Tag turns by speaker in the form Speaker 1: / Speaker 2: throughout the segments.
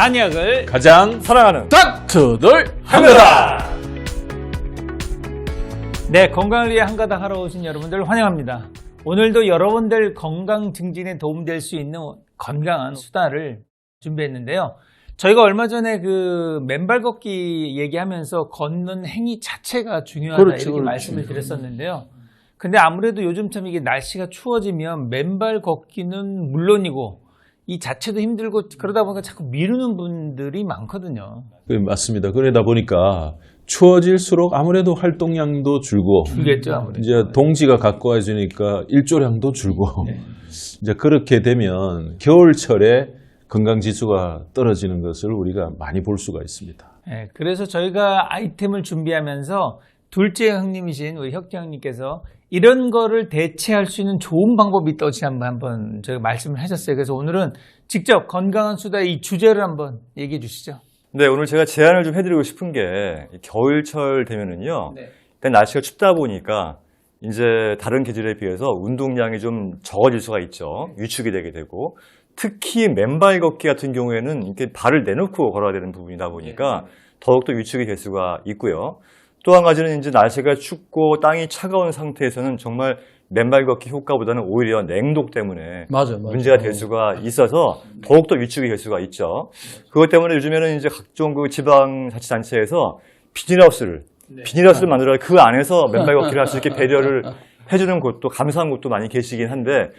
Speaker 1: 한약을
Speaker 2: 가장
Speaker 3: 사랑하는
Speaker 2: 닥터들
Speaker 3: 합니다.
Speaker 1: 네 건강을 위해 한가닥 하러 오신 여러분들 환영합니다. 오늘도 여러분들 건강 증진에 도움될 수 있는 건강한 수다를 준비했는데요. 저희가 얼마 전에 그 맨발 걷기 얘기하면서 걷는 행위 자체가 중요하다
Speaker 2: 그렇죠,
Speaker 1: 이렇게
Speaker 2: 그렇죠.
Speaker 1: 말씀을 드렸었는데요. 근데 아무래도 요즘처럼 이게 날씨가 추워지면 맨발 걷기는 물론이고 이 자체도 힘들고 그러다 보니까 자꾸 미루는 분들이 많거든요.
Speaker 2: 그 맞습니다. 그러다 보니까 추워질수록 아무래도 활동량도 줄고
Speaker 1: 줄겠죠, 아무래도.
Speaker 2: 이제 동지가 가까워지니까 일조량도 줄고 이제 그렇게 되면 겨울철에 건강 지수가 떨어지는 것을 우리가 많이 볼 수가 있습니다.
Speaker 1: 네, 그래서 저희가 아이템을 준비하면서 둘째 형님이신 우리 혁재 형님께서 이런 거를 대체할 수 있는 좋은 방법이 있다고 지난번 한번 저희가 말씀을 하셨어요. 그래서 오늘은 직접 건강한 수다 이 주제를 한번 얘기해 주시죠.
Speaker 3: 네, 오늘 제가 제안을 좀 해드리고 싶은 게이 겨울철 되면은요. 일단 날씨가 춥다 보니까 이제 다른 계절에 비해서 운동량이 좀 적어질 수가 있죠. 위축이 되게 되고 특히 맨발 걷기 같은 경우에는 이렇게 발을 내놓고 걸어야 되는 부분이다 보니까 더욱더 위축이 될 수가 있고요. 또 한 가지는 이제 날씨가 춥고 땅이 차가운 상태에서는 정말 맨발 걷기 효과보다는 오히려 냉도 때문에
Speaker 4: 맞아요, 맞아요.
Speaker 3: 문제가 될 수가 있어서 더욱더 위축이 될 수가 있죠. 그것 때문에 요즘에는 이제 각종 그 지방자치단체에서 비닐하우스를 비닐하우스를 만들어 그 안에서 맨발 걷기를 할 수 있게 배려를 해주는 곳도 감사한 곳도 많이 계시긴 한데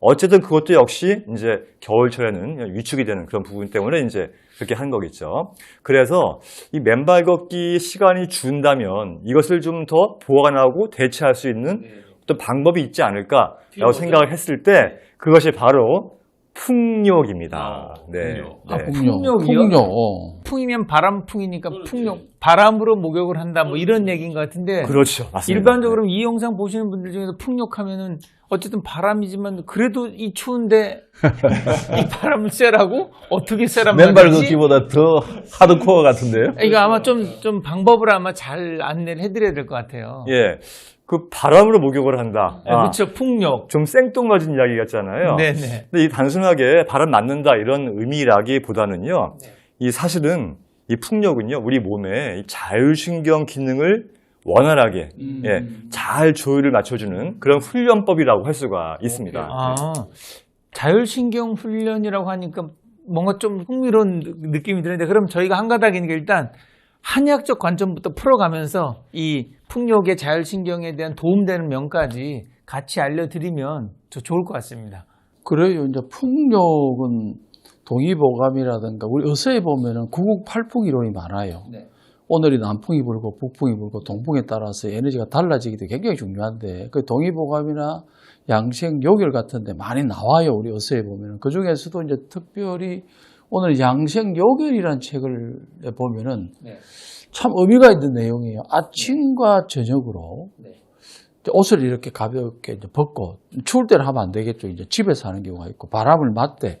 Speaker 3: 어쨌든 그것도 역시 이제 겨울철에는 위축이 되는 그런 부분 때문에 이제 그렇게 한 거겠죠. 그래서 이 맨발 걷기 시간이 준다면 이것을 좀 더 보완하고 대체할 수 있는 어떤 방법이 있지 않을까라고 생각을 했을 때 그것이 바로 풍욕입니다. 네.
Speaker 4: 아,
Speaker 3: 네.
Speaker 4: 풍력.
Speaker 1: 풍력이요?
Speaker 4: 풍력.
Speaker 1: 풍이면 바람풍이니까 풍력, 바람으로 목욕을 한다 뭐 이런 얘기인 것 같은데
Speaker 3: 그렇죠. 맞습니다.
Speaker 1: 일반적으로 이 영상 보시는 분들 중에서 풍력하면은 어쨌든 바람이지만 그래도 이 추운데 이 바람을 쐬라고 어떻게 쐬란
Speaker 2: 맨발
Speaker 1: 말이지?
Speaker 2: 걷기보다 더 하드코어 같은데요?
Speaker 1: 이거 아마 좀, 좀 방법을 아마 잘 안내를 해드려야 될 것 같아요.
Speaker 3: 예. 그 바람으로 목욕을 한다.
Speaker 1: 네,
Speaker 3: 아,
Speaker 1: 그렇죠. 풍력.
Speaker 3: 좀 생뚱맞은 이야기 같잖아요.
Speaker 1: 네네.
Speaker 3: 근데 이 단순하게 바람 맞는다 이런 의미라기보다는요. 이 사실은 이 풍력은요. 우리 몸의 이 자율신경 기능을 원활하게 예, 잘 조율을 맞춰주는 그런 훈련법이라고 할 수가 있습니다.
Speaker 1: 아, 자율신경 훈련이라고 하니까 뭔가 좀 흥미로운 느- 느낌이 드는데 그럼 저희가 한 가닥이니까 일단 한의학적 관점부터 풀어가면서 이 풍력의 자율신경에 대한 도움되는 면까지 같이 알려드리면 더 좋을 것 같습니다.
Speaker 4: 그래요. 이제 풍력은 동의보감이라든가 우리 어서에 보면은 구국팔풍 이론이 많아요. 오늘이 남풍이 불고 북풍이 불고 동풍에 따라서 에너지가 달라지기도 굉장히 중요한데 그 동의보감이나 양생 요결 같은 데 많이 나와요. 우리 어서에 보면은 그 중에서도 이제 특별히 오늘 양생 요결이라는 책을 보면은 참 의미가 있는 내용이에요. 아침과 저녁으로 이제 옷을 이렇게 가볍게 이제 벗고 추울 때는 하면 안 되겠죠. 이제 집에서 하는 경우가 있고 바람을 맞대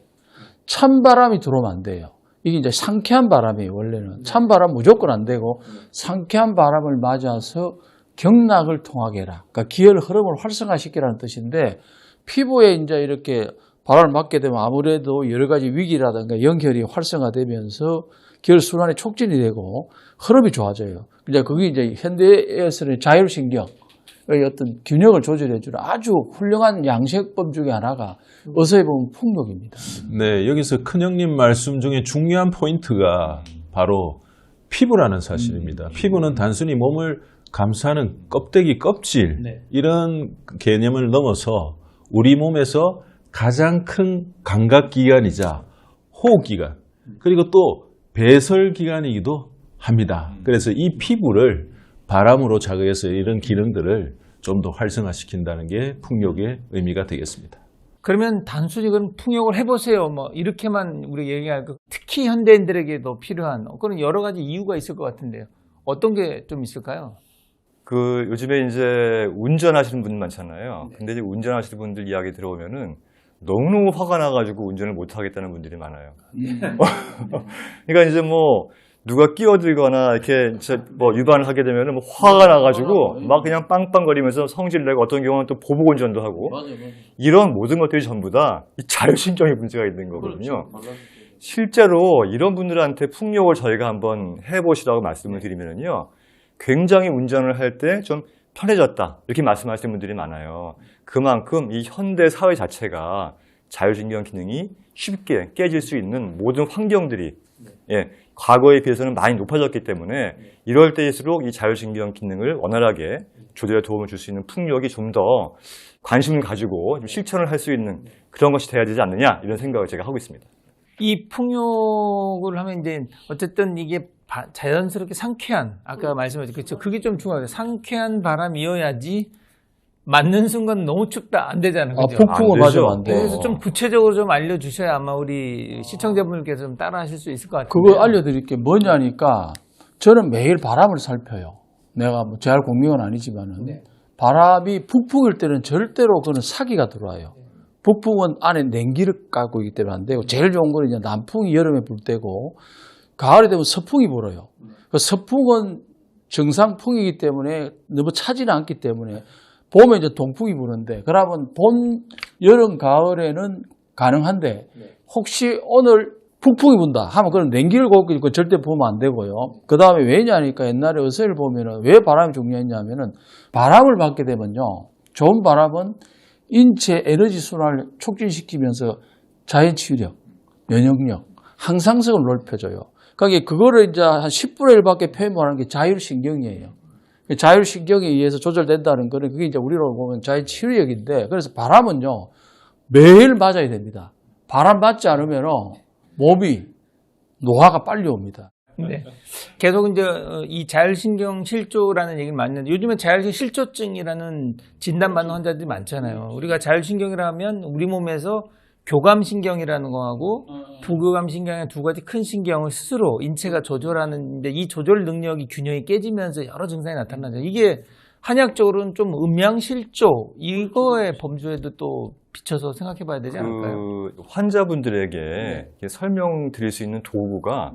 Speaker 4: 찬바람이 들어오면 안 돼요. 이게 이제 상쾌한 바람이에요. 원래는 찬바람 무조건 안 되고 상쾌한 바람을 맞아서 경락을 통하게 해라. 그러니까 기혈 흐름을 활성화시키라는 뜻인데 피부에 이제 이렇게 바람을 맞게 되면 아무래도 여러 가지 위기라든가 연결이 활성화되면서 기혈 순환이 촉진이 되고 흐름이 좋아져요. 이제 그게 이제 현대에서는 자율신경 의 어떤 균형을 조절해주는 아주 훌륭한 양식법 중에 하나가 어서에 보면 풍력입니다.
Speaker 2: 네, 여기서 큰형님 말씀 중에 중요한 포인트가 바로 피부라는 사실입니다. 피부는 단순히 몸을 감싸는 껍데기 껍질 이런 개념을 넘어서 우리 몸에서 가장 큰 감각 기관이자 호흡 기관 그리고 또 배설 기관이기도 합니다. 그래서 이 피부를 바람으로 자극해서 이런 기능들을 좀 더 활성화시킨다는 게 풍력의 의미가 되겠습니다.
Speaker 1: 그러면 단순히 그럼 풍욕을 해보세요. 뭐 이렇게만 우리 얘기할 거 특히 현대인들에게도 필요한 그런 여러 가지 이유가 있을 것 같은데요. 어떤 게 좀 있을까요?
Speaker 3: 그 요즘에 이제 운전하시는 분들 많잖아요. 근데 이제 운전하시는 분들 이야기 들어보면은 너무너무 화가 나가지고 운전을 못 하겠다는 분들이 많아요. 그러니까 이제 뭐 누가 끼어들거나 이렇게 뭐 위반을 하게 되면은 뭐 화가 나가지고 막 그냥 빵빵거리면서 성질 내고 어떤 경우는 또 보복 운전도 하고 이런 모든 것들이 전부 다이 자율신경의 문제가 있는 거거든요. 실제로 이런 분들한테 풍력을 저희가 한번 해보시라고 말씀을 드리면요. 굉장히 운전을 할 때 좀 편해졌다. 이렇게 말씀하시는 분들이 많아요. 그만큼 이 현대 사회 자체가 자율신경 기능이 쉽게 깨질 수 있는 모든 환경들이 예, 과거에 비해서는 많이 높아졌기 때문에 이럴 때일수록 이 자율신경 기능을 원활하게 조절에 도움을 줄 수 있는 풍력이 좀 더 관심을 가지고 좀 실천을 할 수 있는 그런 것이 돼야 되지 않느냐 이런 생각을 제가 하고 있습니다.
Speaker 1: 이 풍욕을 하면 이제 어쨌든 이게 바- 자연스럽게 상쾌한 아까 말씀하셨죠 그렇죠 그게 좀 중요해요 상쾌한 바람이어야지 맞는 순간 너무 춥다 안 되잖아요
Speaker 4: 아,
Speaker 1: 그죠?
Speaker 4: 폭풍을
Speaker 3: 안 되죠.
Speaker 4: 맞으면 안 돼요.
Speaker 1: 그래서 좀 구체적으로 좀 알려주셔야 아마 우리 시청자분들께서 좀 따라하실 수 있을 것 같아요
Speaker 4: 그거 알려드릴 게 뭐냐니까 저는 매일 바람을 살펴요. 내가 뭐 재활 공명은 아니지만은
Speaker 1: 네.
Speaker 4: 바람이 북풍일 때는 절대로 그는 사기가 들어와요. 북풍은 안에 냉기를 갖고 있기 때문에 안 되고 제일 좋은 거는 이제 남풍이 여름에 불 때고 가을이 되면 서풍이 불어요. 그 서풍은 정상풍이기 때문에 너무 차지는 않기 때문에 봄에 이제 동풍이 부는데 그러면 봄, 여름, 가을에는 가능한데 혹시 오늘 북풍이 분다 하면 그건 냉기를 걷고 있고 절대 보면 안 되고요. 그 다음에 왜냐니까 옛날에 어세를 보면은 왜 바람이 중요했냐면은 바람을 받게 되면요. 좋은 바람은 인체 에너지 순환을 촉진시키면서 자연 치유력, 면역력, 항상성을 넓혀줘요. 그러니까 그거를 이제 한 10분의 1밖에 표현 못하는 게 자율신경이에요. 자율신경에 의해서 조절된다는 거는 그게 이제 우리로 보면 자연 치유력인데 그래서 바람은요 매일 맞아야 됩니다. 바람 맞지 않으면 몸이 노화가 빨리 옵니다.
Speaker 1: 네. 계속 이제 어, 이 자율신경 실조라는 얘기를 많이 하는데 요즘에 자율신경 실조증이라는 진단받는 환자들이 많잖아요. 우리가 자율신경이라면 우리 몸에서 교감신경이라는 거하고 부교감신경의 두 가지 큰 신경을 스스로 인체가 조절하는 이제 이 조절 능력이 균형이 깨지면서 여러 증상이 나타나죠. 이게 한약적으로는 좀 음양실조 이거의 범주에도 또 비춰서 생각해 봐야 되지 않을까요?
Speaker 3: 그 환자분들에게 이렇게 설명드릴 수 있는 도구가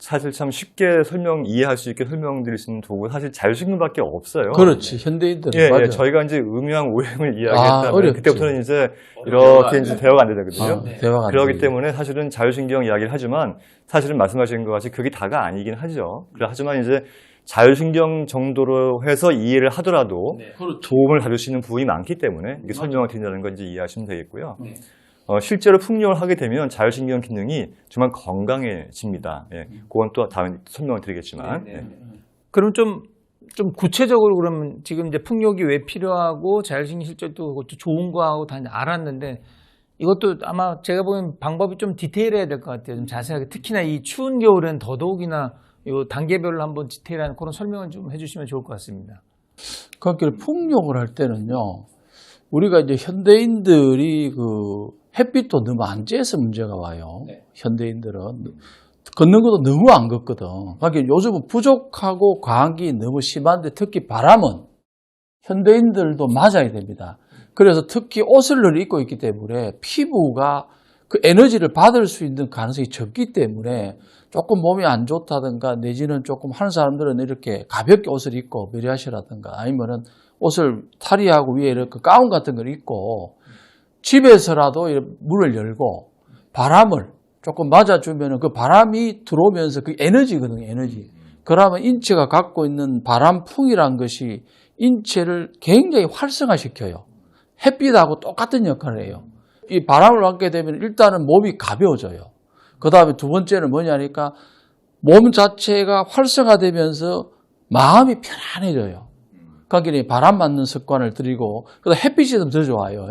Speaker 3: 사실 참 쉽게 설명 이해할 수 있게 설명드릴 수 있는 도구가 사실 자율신경밖에 없어요.
Speaker 4: 그렇지 현대인들은
Speaker 3: 예,
Speaker 4: 맞아요.
Speaker 3: 예, 저희가 이제 음양 오행을
Speaker 4: 아,
Speaker 3: 이야기했다면
Speaker 4: 어렵지.
Speaker 3: 그때부터는 이제 이렇게 이제 대화가 안 되거든요.
Speaker 4: 아, 대화가 안
Speaker 3: 그렇기
Speaker 4: 되죠.
Speaker 3: 때문에 사실은 자율신경 이야기를 하지만 사실은 말씀하신 것 같이 그게 다가 아니긴 하죠. 그래 하지만 이제 자율신경 정도로 해서 이해를 하더라도 도움을 받을 수 있는 부분이 많기 때문에 이게 설명을 드린다는 건 이제 이해하시면 되겠고요. 어, 실제로 풍력을 하게 되면 자율신경 기능이 정말 건강해집니다. 예, 그건 또 다음에 설명을 드리겠지만. 예.
Speaker 1: 그럼 좀, 좀 구체적으로 그러면 지금 이제 풍력이 왜 필요하고 자율신경 실조도 그것도 좋은 거하고 다 알았는데 이것도 아마 제가 보기엔 방법이 좀 디테일해야 될 것 같아요. 좀 자세하게. 특히나 이 추운 겨울엔 더더욱이나 요 단계별로 한번 디테일한 그런 설명을 좀 해주시면 좋을 것 같습니다.
Speaker 4: 그러니까 풍력을 할 때는요. 우리가 이제 현대인들이 그 햇빛도 너무 안 쬐서 문제가 와요. 현대인들은 걷는 것도 너무 안 걷거든. 그러니까 요즘은 부족하고 과한기 너무 심한데 특히 바람은 현대인들도 맞아야 됩니다. 그래서 특히 옷을 늘 입고 있기 때문에 피부가 그 에너지를 받을 수 있는 가능성이 적기 때문에 조금 몸이 안 좋다든가 내지는 조금 하는 사람들은 이렇게 가볍게 옷을 입고 메리아시라든가 아니면은 옷을 탈의하고 위에 이렇게 가운 같은 걸 입고 집에서라도 문을 열고 바람을 조금 맞아주면은 그 바람이 들어오면서 그 에너지거든요, 에너지. 그러면 인체가 갖고 있는 바람풍이란 것이 인체를 굉장히 활성화시켜요. 햇빛하고 똑같은 역할을 해요. 이 바람을 맞게 되면 일단은 몸이 가벼워져요. 그 다음에 두 번째는 뭐냐니까 몸 자체가 활성화되면서 마음이 편안해져요. 그러니까 바람 맞는 습관을 들이고 그 다음 햇빛이 좀 더 좋아요.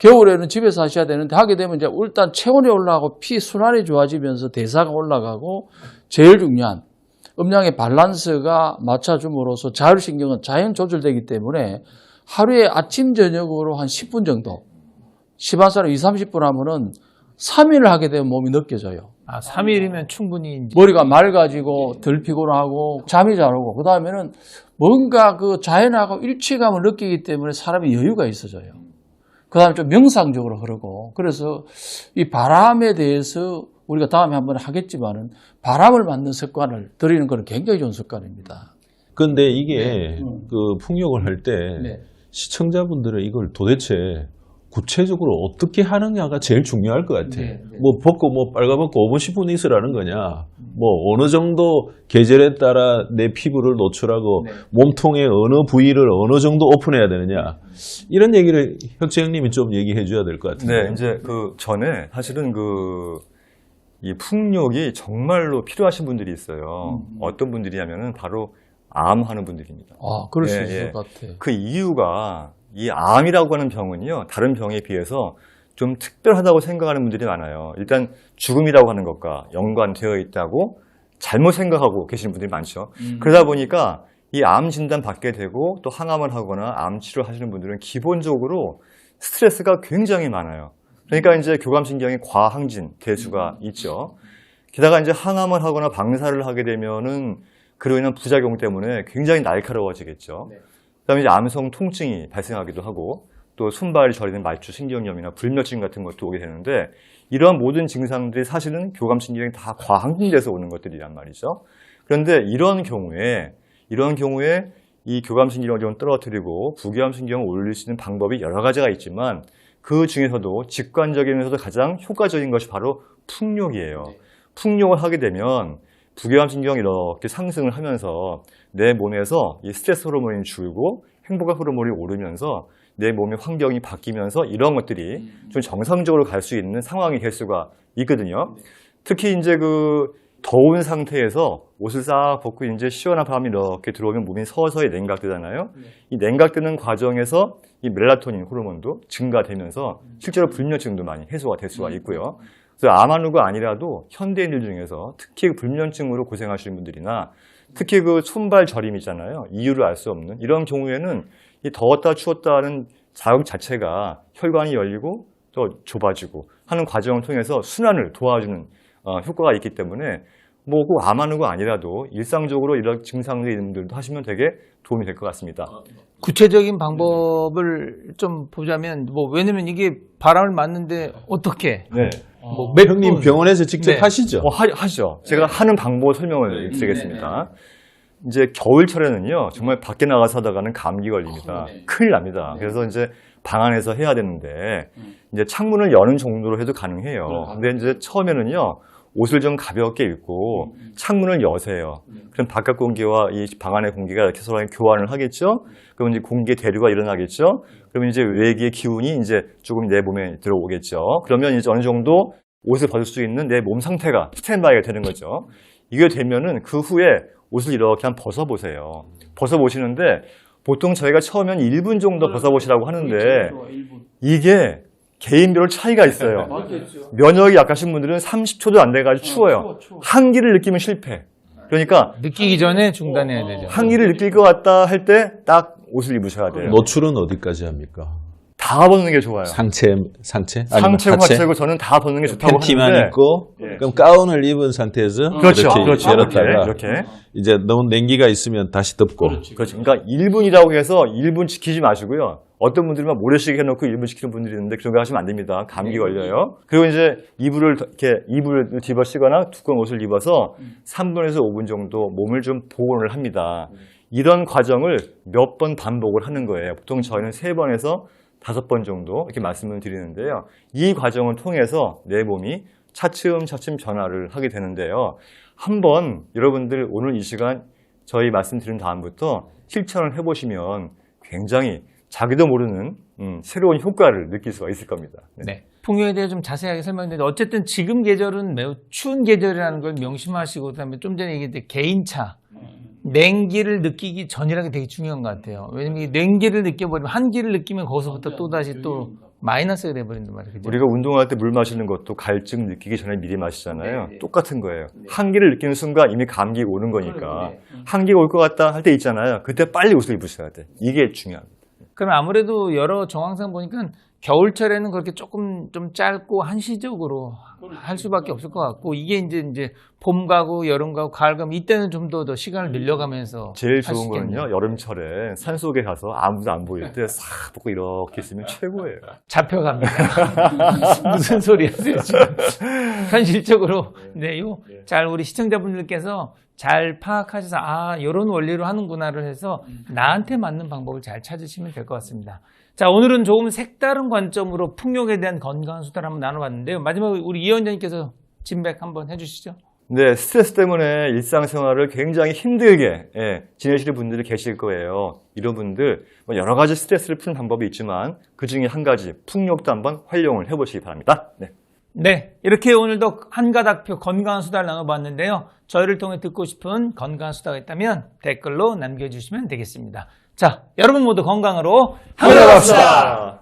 Speaker 4: 겨울에는 집에서 하셔야 되는데 하게 되면 이제 일단 체온이 올라가고 피 순환이 좋아지면서 대사가 올라가고 제일 중요한 음양의 밸런스가 맞춰줌으로써 자율신경은 자연 조절되기 때문에 하루에 아침 저녁으로 한 10분 정도 심한 사람 2, 30분 하면은 3일을 하게 되면 몸이 느껴져요.
Speaker 1: 아, 3일이면 충분히
Speaker 4: 머리가 맑아지고 덜 피곤하고 잠이 잘 오고 그 다음에는 뭔가 그 자연하고 일체감을 느끼기 때문에 사람이 여유가 있어져요. 그 다음에 좀 명상적으로 흐르고 그래서 이 바람에 대해서 우리가 다음에 한번 하겠지만은 바람을 맞는 습관을 들이는 것은 굉장히 좋은 습관입니다.
Speaker 2: 근데 이게
Speaker 4: 음.
Speaker 2: 그 풍력을 할때
Speaker 4: 네.
Speaker 2: 시청자분들은 이걸 도대체 구체적으로 어떻게 하느냐가 제일 중요할 것 같아.
Speaker 1: 네, 네.
Speaker 2: 뭐 벗고 뭐 빨가벗고 5분 10분 있으라는 거냐. 뭐 어느 정도 계절에 따라 내 피부를 노출하고
Speaker 1: 네.
Speaker 2: 몸통의 어느 부위를 어느 정도 오픈해야 되느냐. 이런 얘기를 혁재 형님이 좀 얘기해 줘야 될 것 같은데.
Speaker 3: 네, 이제 그 전에 사실은 그 이 풍력이 정말로 필요하신 분들이 있어요. 어떤 분들이냐면은 바로 암 하는 분들입니다.
Speaker 4: 아, 그럴 수
Speaker 3: 예,
Speaker 4: 있을
Speaker 3: 예.
Speaker 4: 것 같아.
Speaker 3: 그 이유가 이 암이라고 하는 병은요, 다른 병에 비해서 좀 특별하다고 생각하는 분들이 많아요. 일단 죽음이라고 하는 것과 연관되어 있다고 잘못 생각하고 계시는 분들이 많죠. 그러다 보니까 이 암 진단 받게 되고 또 항암을 하거나 암 치료 하시는 분들은 기본적으로 스트레스가 굉장히 많아요. 그러니까 이제 교감신경이 과항진 될 수가 있죠. 게다가 이제 항암을 하거나 방사를 하게 되면은 그로 인한 부작용 때문에 굉장히 날카로워지겠죠. 그다음에 이제 암성 통증이 발생하기도 하고 또 손발이 저리는 말추 신경염이나 불면증 같은 것도 오게 되는데 이러한 모든 증상들이 사실은 교감신경이 다 과항진돼서 오는 것들이란 말이죠. 그런데 이런 경우에 이런 경우에 이 교감신경을 좀 떨어뜨리고 부교감신경을 올릴 수 있는 방법이 여러 가지가 있지만 그 중에서도 직관적이면서도 가장 효과적인 것이 바로 풍력이에요. 풍력을 하게 되면 부교감 신경이 이렇게 상승을 하면서 내 몸에서 이 스트레스 호르몬이 줄고 행복의 호르몬이 오르면서 내 몸의 환경이 바뀌면서 이런 것들이 좀 정상적으로 갈 수 있는 상황이 될 수가 있거든요. 특히 이제 그 더운 상태에서 옷을 싹 벗고 이제 시원한 바람이 이렇게 들어오면 몸이 서서히 냉각되잖아요. 이 냉각되는 과정에서 이 멜라토닌 호르몬도 증가되면서 실제로 불면증도 많이 해소가 될 수가 있고요. 그래서 암환우가 아니라도 현대인들 중에서 특히 그 불면증으로 고생하시는 분들이나 특히 그 손발 저림이잖아요. 이유를 알 수 없는 이런 경우에는 이 더웠다 추웠다 하는 자극 자체가 혈관이 열리고 또 좁아지고 하는 과정을 통해서 순환을 도와주는 어, 효과가 있기 때문에 뭐꼭 암환우가 아니라도 일상적으로 이런 분들도 하시면 되게 도움이 될 것 같습니다.
Speaker 1: 구체적인 방법을 좀 보자면 뭐 왜냐면 이게 바람을 맞는데 어떻게
Speaker 3: 네.
Speaker 2: 뭐몇 형님 병원에서 직접
Speaker 1: 네.
Speaker 2: 하시죠?
Speaker 3: 어, 하, 하죠. 제가 하는 방법 설명을 드리겠습니다. 이제 겨울철에는요, 정말 밖에 나가서 하다가는 감기 걸립니다. 큰일 납니다. 그래서 이제 방 안에서 해야 되는데, 이제 창문을 여는 정도로 해도 가능해요. 근데 이제 처음에는요, 옷을 좀 가볍게 입고 창문을 여세요. 그럼 바깥 공기와 이 방 안의 공기가 이렇게 서로 교환을 하겠죠? 그럼 이제 공기의 대류가 일어나겠죠? 그러면 이제 외기의 기운이 이제 조금 내 몸에 들어오겠죠? 그러면 이제 어느 정도 옷을 벗을 수 있는 내 몸 상태가 스탠바이가 되는 거죠. 이게 되면은 그 후에 옷을 이렇게 한번 벗어보세요. 벗어보시는데 보통 저희가 처음엔 1분 정도 벗어보시라고 하는데 이게 개인별로 차이가 있어요. 면역이 약하신 분들은 30초도 안 돼가지고 추워요. 한기를 느끼면 실패. 그러니까
Speaker 1: 느끼기 전에 중단해야 되죠.
Speaker 3: 한기를 느낄 것 같다 할 때 딱 옷을 입으셔야 돼요.
Speaker 2: 노출은 어디까지 합니까?
Speaker 3: 다 벗는 게 좋아요.
Speaker 2: 상체, 상체? 아니면
Speaker 3: 상체고
Speaker 2: 하체?
Speaker 3: 하체고 저는 다 벗는 게 좋다고
Speaker 2: 팬티만
Speaker 3: 하는데
Speaker 2: 입고
Speaker 3: 예.
Speaker 2: 그럼 가운을 입은 상태에서
Speaker 3: 그렇죠.
Speaker 2: 이렇게
Speaker 3: 그렇죠.
Speaker 2: 열었다가
Speaker 3: 이렇게, 이렇게.
Speaker 2: 이제 너무 냉기가 있으면 다시 덮고
Speaker 3: 그렇죠. 그러니까 1분이라고 해서 1분 지키지 마시고요. 어떤 분들은 막 모래시계 해놓고 1분 지키는 분들이 있는데 그런 거 하시면 안 됩니다. 감기 걸려요. 그리고 이제 이불을 더- 이렇게 이불을 뒤집어 쓰거나 두꺼운 옷을 입어서 3분에서 5분 정도 몸을 좀 보온을 합니다. 이런 과정을 몇 번 반복을 하는 거예요. 보통 저희는 세 번에서 다섯 번 정도 이렇게 말씀을 드리는데요. 이 과정을 통해서 내 몸이 차츰차츰 변화를 하게 되는데요. 한번 여러분들 오늘 이 시간 저희 말씀드린 다음부터 실천을 해보시면 굉장히 자기도 모르는 음, 새로운 효과를 느낄 수가 있을 겁니다. 네.
Speaker 1: 네. 풍요에 대해 좀 자세하게 설명했는데 어쨌든 지금 계절은 매우 추운 계절이라는 걸 명심하시고 그다음에 좀 전에 얘기했던 개인차 냉기를 느끼기 전이라는 게 되게 중요한 것 같아요. 왜냐면 이 냉기를 느껴버리면 한기를 느끼면 거기서부터 또 다시 또 마이너스가 돼버린단 말이에요. 그죠?
Speaker 3: 우리가 운동할 때 물 마시는 것도 갈증 느끼기 전에 미리 마시잖아요. 똑같은 거예요. 한기를 느끼는 순간 이미 감기 오는 거니까 한기가 올 것 같다 할 때 있잖아요. 그때 빨리 옷을 입으셔야 돼. 이게 중요합니다.
Speaker 1: 그럼 아무래도 여러 정황상 보니까 겨울철에는 그렇게 조금 좀 짧고 한시적으로 할 수밖에 없을 것 같고 이게 이제 이제 봄 가고 여름 가고 가을 가면 이때는 좀 더 더 시간을 늘려가면서
Speaker 3: 제일
Speaker 1: 할수
Speaker 3: 좋은. 거는요. 여름철에 산 속에 가서 아무도 안 보일 때 싹 벗고 이렇게 있으면 최고예요.
Speaker 1: 잡혀갑니다. 무슨 소리 하세요, 지금. 현실적으로, 네, 요, 잘 우리 시청자분들께서 잘 파악하셔서, 아, 요런 원리로 하는구나를 해서 나한테 맞는 방법을 잘 찾으시면 될 것 같습니다. 자, 오늘은 조금 색다른 관점으로 풍력에 대한 건강한 수다를 한번 나눠봤는데요. 마지막으로 우리 이 원장님께서 진백 한번 해주시죠.
Speaker 3: 네, 스트레스 때문에 일상생활을 굉장히 힘들게 예, 지내시는 분들이 계실 거예요. 이런 분들 뭐 여러 가지 스트레스를 푸는 방법이 있지만 그 중에 한 가지 풍력도 한번 활용을 해보시기 바랍니다. 네.
Speaker 1: 네, 이렇게 오늘도 한 가닥표 건강한 수다를 나눠봤는데요. 저희를 통해 듣고 싶은 건강한 수다가 있다면 댓글로 남겨주시면 되겠습니다. 자, 여러분 모두 건강으로
Speaker 3: 한번 갑시다.